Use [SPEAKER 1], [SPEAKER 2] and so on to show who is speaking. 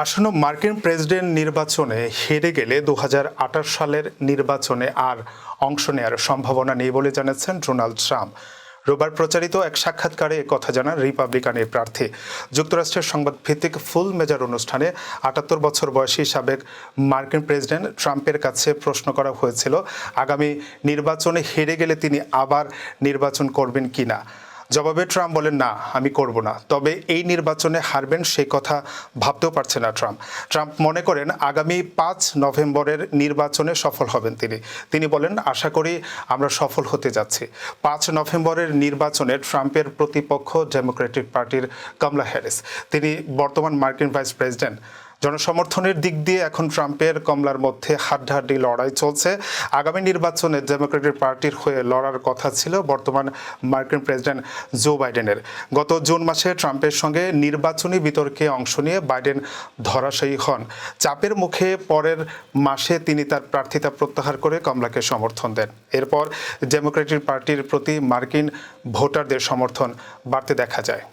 [SPEAKER 1] আসন্ন মার্কিন প্রেসিডেন্ট নির্বাচনে হেরে গেলে দু হাজার আঠাশ সালের নির্বাচনে আর অংশ নেওয়ার সম্ভাবনা নেই বলে জানাচ্ছেন ডোনাল্ড ট্রাম্প। রোববার প্রচারিত এক সাক্ষাৎকারে কথা জানান রিপাবলিকানের প্রার্থী। যুক্তরাষ্ট্রের সংবাদ ভিত্তিক ফুল মেজার অনুষ্ঠানে আটাত্তর বছর বয়সী সাবেক মার্কিন প্রেসিডেন্ট ট্রাম্পের কাছে প্রশ্ন করা হয়েছিল, আগামী নির্বাচনে হেরে গেলে তিনি আবার নির্বাচন করবেন কিনা? জবাবে ট্রাম্প বলেন, না, আমি করব না। তবে এই নির্বাচনে হারবেন সেই কথা ভাবতেও পারছে না ট্রাম্প। ট্রাম্প মনে করেন, আগামী পাঁচ নভেম্বরের নির্বাচনে সফল হবেন তিনি। তিনি বলেন, আশা করি আমরা সফল হতে যাচ্ছি। পাঁচ নভেম্বরের নির্বাচনে ট্রাম্পের প্রতিপক্ষ ডেমোক্রেটিক পার্টির কমলা হ্যারিস। তিনি বর্তমান মার্কিন ভাইস প্রেসিডেন্ট। জনসমর্থনের দিক দিয়ে এখন ট্রাম্পের কমলার মধ্যে হাড্ডাহাড্ডি লড়াই চলছে। আগামী নির্বাচনে ডেমোক্রেটিক পার্টির হয়ে লড়ার কথা ছিল বর্তমান মার্কিন প্রেসিডেন্ট জো বাইডেনের। গত জুন মাসে ট্রাম্পের সঙ্গে নির্বাচনী বিতর্কে অংশ নিয়ে বাইডেন ধরাশায়ী হন। চাপের মুখে পরের মাসে তিনি তার প্রার্থিতা প্রত্যাহার করে কমলাকে সমর্থন দেন। এরপর ডেমোক্রেটিক পার্টির প্রতি মার্কিন ভোটারদের সমর্থন বাড়তে দেখা যায়।